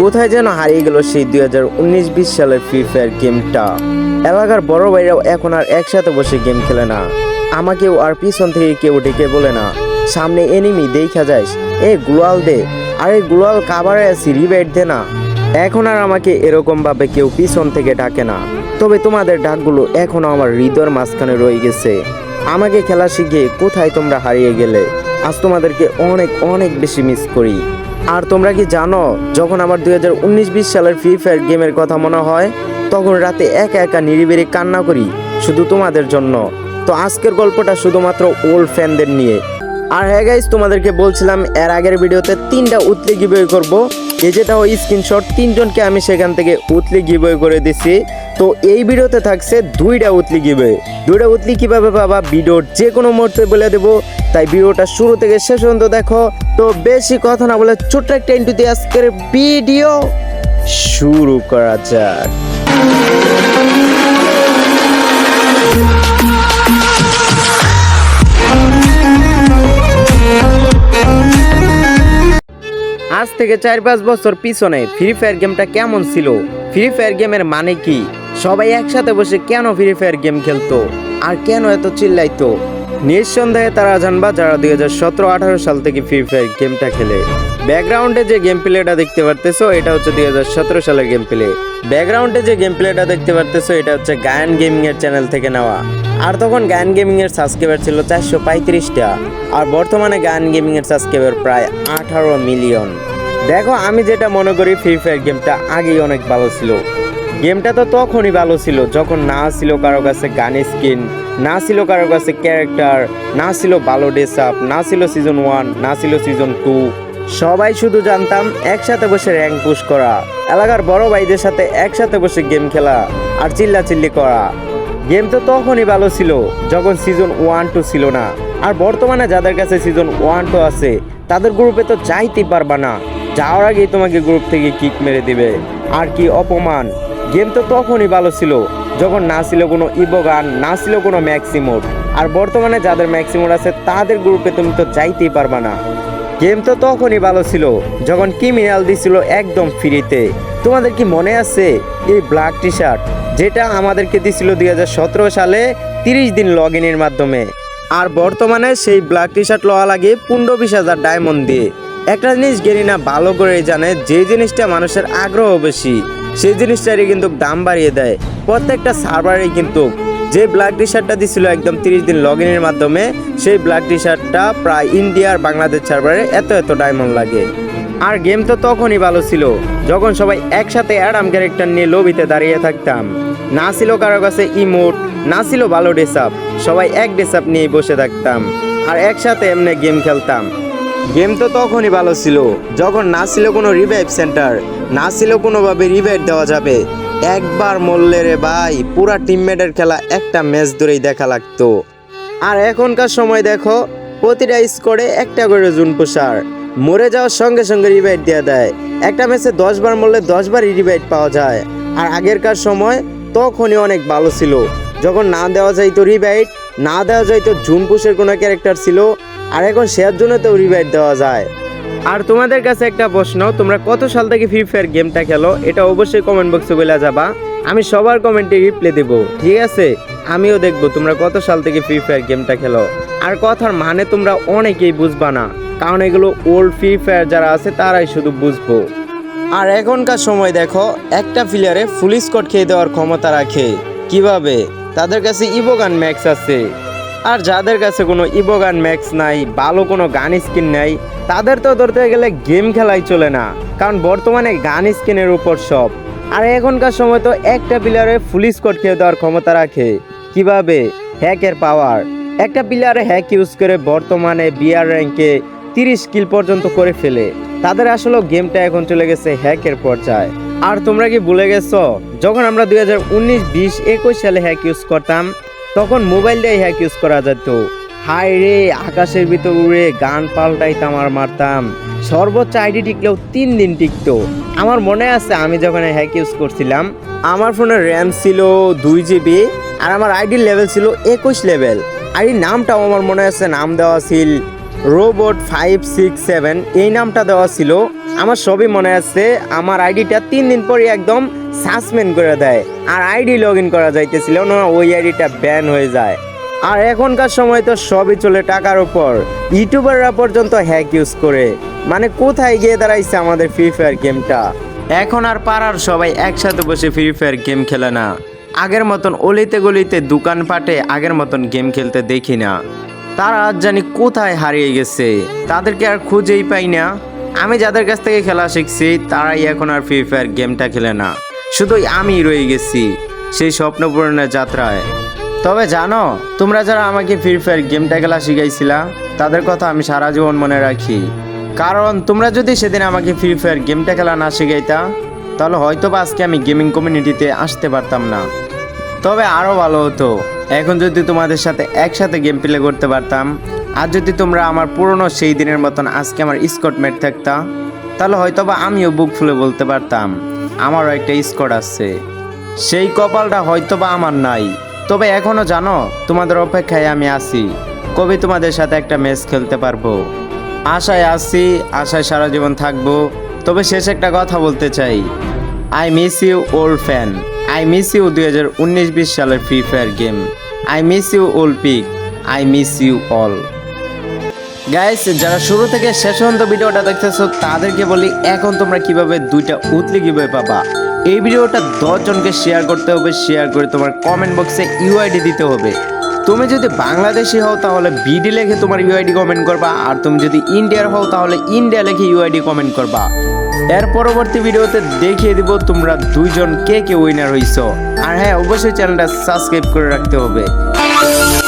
কোথায় যেন হারিয়ে গেল সেই দুই হাজার উনিশ বিশ সালের ফ্রি ফায়ার গেমটা। এলাকার বড় ভাইরাও এখন আর একসাথে বসে গেম খেলে না। আমাকেও আর পিছন থেকে কেউ ডেকে বলে না। সামনে এনিমি দেখা যাস এ গ্লোয়াল দে। আরে গ্লোয়াল কাভারে আছি রিবেট দে না। এখন আর আমাকে এরকম ভাবে কেউ পিছন থেকে ডাকে না। তবে তোমাদের ডাকগুলো এখনও আমার হৃদয়ের মাঝখানে রয়ে গেছে। আমাকে খেলা শিখে কোথায় তোমরা হারিয়ে গেলে? আজ তোমাদেরকে অনেক অনেক বেশি মিস করি। আর তোমরা কি জানো, যখন আমার দুই হাজার উনিশ বিশ সালের ফ্রি ফায়ার গেমের কথা মনে হয়, তখন রাতে একা একা নিরিবিরি কান্না করি, শুধু তোমাদের জন্য। তো আজকের গল্পটা শুধুমাত্র ওল্ড ফ্যানদের নিয়ে। আর হ্যাঁ গাইজ তোমাদেরকে বলছিলাম, এর আগের ভিডিওতে তিনটা উতলি গিবই করব, এই যেটা ওই স্ক্রিনশট তিনজনকে আমি সেখান থেকে উতলি গিবই করে দিছি। তো এই ভিডিওতে থাকছে দুইটা উতলি গিবে দুইটা উতলি কীভাবে পাবা ভিডিওর যে কোনো মুহূর্তে বলে দেবো। তাই ভিডিওটা শুরু থেকে শেষ পর্যন্ত দেখো। তো বেশি কথা না বলে ছোট্ট একটা ইন্টু দিয়ে আজকের ভিডিও শুরু করা যাক। আজ থেকে চার পাঁচ বছর পিছনে ফ্রি ফায়ার গেমটা কেমন ছিল? ফ্রি ফায়ার গেমের মানে কি? সবাই একসাথে বসে কেন ফ্রি ফায়ার গেম খেলতো? আর কেন এত চিল্লাইতো? নিঃসন্দেহে তারা জানবা যারা দুই হাজার সতেরো আঠারো সাল থেকে ফ্রি ফায়ার গেমটা খেলে। ব্যাকগ্রাউন্ডে যে গেম প্লেটা দেখতে পারতেছো, এটা হচ্ছে দুই হাজার সতেরো সালের গেম প্লে ব্যাকগ্রাউন্ডে যে গেম প্লেটা দেখতে পারতেছো, এটা হচ্ছে গায়ন গেমিং এর চ্যানেল থেকে নেওয়া। আর তখন গায়ন গেমিং এর সাবস্ক্রাইবার ছিল চারশো পঁয়ত্রিশটা। আর বর্তমানে গায়ন গেমিং এর সাবস্ক্রাইবার প্রায় আঠারো মিলিয়ন দেখো, আমি যেটা মনে করি ফ্রি ফায়ার গেমটা আগেই অনেক ভালো ছিল। গেমটা তো তখনই ভালো ছিল যখন না ছিল কারও কাছে গান স্কিন না ছিল কারও কাছে ক্যারেক্টার না ছিল ভালো ডেস আপ না ছিল সিজন ওয়ান না ছিল সিজন টু সবাই শুধু জানতাম একসাথে বসে র্যাঙ্ক পুশ করা, এলাকার বড় ভাইদের সাথে একসাথে বসে গেম খেলা আর চিল্লা চিল্লি করা। গেম তো তখনই ভালো ছিল যখন সিজন ওয়ান টু ছিল না, আর বর্তমানে যাদের কাছে সিজন ওয়ান টু আছে, তাদের গ্রুপে তো যাইতেই পারবা না। যাওয়ার আগেই তোমাকে গ্রুপ থেকে কিক মেরে দিবে। আর কি অপমান। গেম তো তখনই ভালো ছিল, যখন না ছিল কোনো ইবো গান না ছিল কোনো ম্যাক্সিমোড। আর বর্তমানে যাদের ম্যাক্সিমোড আছে, তাদের গ্রুপে তুমি তো যাইতেই পারবা না। গেম তো তখনই ভালো ছিল, যখন ক্রিমিনাল দিছিল একদম ফ্রিতে। তোমাদের কি মনে আছে এই ব্ল্যাক টি শার্ট যেটা আমাদেরকে দিছিল দুই হাজার সতেরো সালে তিরিশ দিন লগ ইনের মাধ্যমে? আর বর্তমানে সেই ব্ল্যাক টি শার্ট লওয়া লাগে পনেরো বিশ হাজার ডায়মন্ড দিয়ে। একটা জিনিস গেরিনা ভালো করে জানে, যে জিনিসটা মানুষের আগ্রহ বেশি সেই জিনিসটারই কিন্তু দাম বাড়িয়ে দেয়। প্রত্যেকটা সার্ভারে কিন্তু যে ব্ল্যাক টি শার্টটা দিছিল একদম তিরিশ দিন লগ ইনের মাধ্যমে, সেই ব্ল্যাক টি শার্টটা প্রায় ইন্ডিয়ার বাংলাদেশ সার্ভারে এত এত ডায়মন্ড লাগে। আর গেম তো তখনই ভালো ছিল, যখন সবাই একসাথে অ্যাডাম ক্যারেক্টার নিয়ে লবিতে দাঁড়িয়ে থাকতাম। না ছিল কারও কাছে ইমোট না ছিল ভালো ডেসাপ সবাই এক ডেসাপ নিয়ে বসে থাকতাম। আর একসাথে এমনি গেম খেলতাম। গেম তো তখনই ভালো ছিল যখন না ছিল কোনো রিভাইভ সেন্টার না ছিল কোনোভাবে রিভাইভ দেওয়া যাবে। একবার মরলে রে ভাই, পুরা টিমমেটের খেলা একটা ম্যাচ ধরেই দেখা লাগতো। আর এখনকার সময় দেখো, প্রতিটা স্কোরে একটা করে জুন পোষার মরে যাওয়ার সঙ্গে সঙ্গে রিভাইট দেওয়া দেয়। একটা ম্যাচে দশবার মরলে দশ বারই রিভাইট পাওয়া যায়। আর আগেরকার সময় তখনই অনেক ভালো ছিল। যখন না দেওয়া যাইতো রিভাইট না দেওয়া যাইতো জুন পুষের কোনো ক্যারেক্টার ছিল। আর এখন শেয়ার জন্য তো রিভাইট দেওয়া যায়। আর তোমাদের কাছে একটা প্রশ্ন, তোমরা কত সাল থেকে ফ্রি ফায়ার গেমটা খেলো, এটা অবশ্যই কমেন্ট বক্সে বলে যাবা। আমি সবার কমেন্টে রিপ্লাই দেবো, ঠিক আছে? আমিও দেখব তোমরা কত সাল থেকে ফ্রি ফায়ার গেমটা খেলো। আর কথার মানে তোমরা অনেকেই বুঝবা না, কারণ এগুলো ওল্ড ফ্রি ফায়ার যারা আছে, তারাই শুধু বুঝব। আর এখনকার সময় দেখো, একটা প্লেয়ারে ফুল স্কট খেয়ে দেওয়ার ক্ষমতা রাখে। কীভাবে? তাদের কাছে ইবোগান ম্যাক্স আছে। আর যাদের কাছে কোনো ইবোগান ম্যাক্স নাই, ভালো কোনো গান স্কিন নাই, তাদের তো ধরতে গেলে গেম খেলাই চলে না, কারণ বর্তমানে গান স্কিনের উপর সব। আর এখনকার সময় তো একটা প্লেয়ারে ফুল স্কট খেয়ে দেওয়ার ক্ষমতা রাখে। কীভাবে? হ্যাকের পাওয়ার একটা প্লেয়ারে হ্যাক ইউজ করে বর্তমানে বিআর র্যাঙ্কে তিরিশ কিল পর্যন্ত করে ফেলে। তাদের আসলে গেমটা এখন চলে গেছে হ্যাকের পর্যায়ে। আর তোমরা কি ভুলে গেছো? যখন আমরা দুই হাজার উনিশ, বিশ, একুশ সালে হ্যাক ইউজ করতাম তখন মোবাইল দিয়ে হ্যাক ইউজ করা যেত। হাই রে, আকাশের ভিতর উড়ে গান পাল্টাইতাম আর মারতাম। সর্বোচ্চ আইডি টিকলেও তিন দিন টিকতো। আমার মনে আছে আমি যখন হ্যাক ইউজ করছিলাম, আমার ফোনের র্যাম ছিল দুই জিবি আর আমার আইডির লেভেল ছিল একুশ লেভেল আইডির নামটাও আমার মনে আছে, নাম দেওয়া ছিল রোবট ফাইভ সিক্স সেভেন এই নামটা দেওয়া ছিল। আমার সবই মনে আছে, আমার আইডিটা তিন দিন পরে একদম সাসপেন্ড করে দেয়। আর আইডি লগ ইন করা যাইতেছিল না, ওই আইডিটা ব্যান হয়ে যায়। আর এখনকার সময় তো সবই চলে টাকার উপর। ইউটিউবাররা পর্যন্ত হ্যাক ইউজ করে। মানে কোথায় গিয়ে দাঁড়াইছে আমাদের ফ্রি ফায়ার গেমটা এখন আর পাড়ার সবাই একসাথে বসে ফ্রি ফায়ার গেম খেলে না। আগের মতন অলিতে গলিতে দোকানপাটে আগের মতন গেম খেলতে দেখি না। তারা আজ জানি কোথায় হারিয়ে গেছে। তাদেরকে আর খুঁজেই পাই না। আমি যাদের কাছ থেকে খেলা শিখছি, তারাই এখন আর ফ্রি ফায়ার গেমটা খেলে না। শুধুই আমি রয়ে গেছি সেই স্বপ্ন পূরণের যাত্রায়। তবে জানো, তোমরা যারা আমাকে ফ্রি ফায়ার গেমটা খেলা শিখাইছিলা, তাদের কথা আমি সারা জীবন মনে রাখি। কারণ তোমরা যদি সেদিন আমাকে ফ্রি ফায়ার গেমটা খেলা না শিখাইতা, তাহলে হয়তো বা আজকে আমি গেমিং কমিউনিটিতে আসতে পারতাম না। তবে আরও ভালো হতো, এখন যদি তোমাদের সাথে একসাথে গেম প্লে করতে পারতাম, আর যদি তোমরা আমার পুরনো সেই দিনের মতন আজকে আমার স্কট মেট থাকতা, তাহলে হয়তো বা আমিও বুক ফুলে বলতে পারতাম। আমারও একটা স্কট আছে। সেই কপালটা হয়তো বা আমার নাই। তবে এখনও জানো, তোমাদের অপেক্ষায় আমি আছি। কবে তোমাদের সাথে একটা ম্যাচ খেলতে পারব? আশায় আছি, আশায় সারা জীবন থাকব। তবে শেষ একটা কথা বলতে চাই। I miss you old fan I miss you দুই হাজার উনিশ, বিশ সালের free fire game I miss you old pic I miss you all guys যারা শুরু থেকে শেষ পর্যন্ত ভিডিওটা দেখতেছো, তাদেরকে বলি, এখন তোমরা কীভাবে দুইটা উতলি কীভাবে পাবা? এই ভিডিওটা দশ জনকে শেয়ার করতে হবে শেয়ার করে তোমার কমেন্ট বক্সে ইউআইডি দিতে হবে। তুমি যদি বাংলাদেশি হও, তাহলে বিডি লিখে তোমার ইউআইডি কমেন্ট করবা, আর তুমি যদি ইন্ডিয়ার হও, তাহলে ইন্ডিয়া লিখে ইউআইডি কমেন্ট করবা। এর পরবর্তী ভিডিওতে দেখিয়ে দিব তোমরা দুইজন কে কে উইনার হইছো। আর হ্যাঁ অবশ্যই চ্যানেলটা সাবস্ক্রাইব করে রাখতে হবে।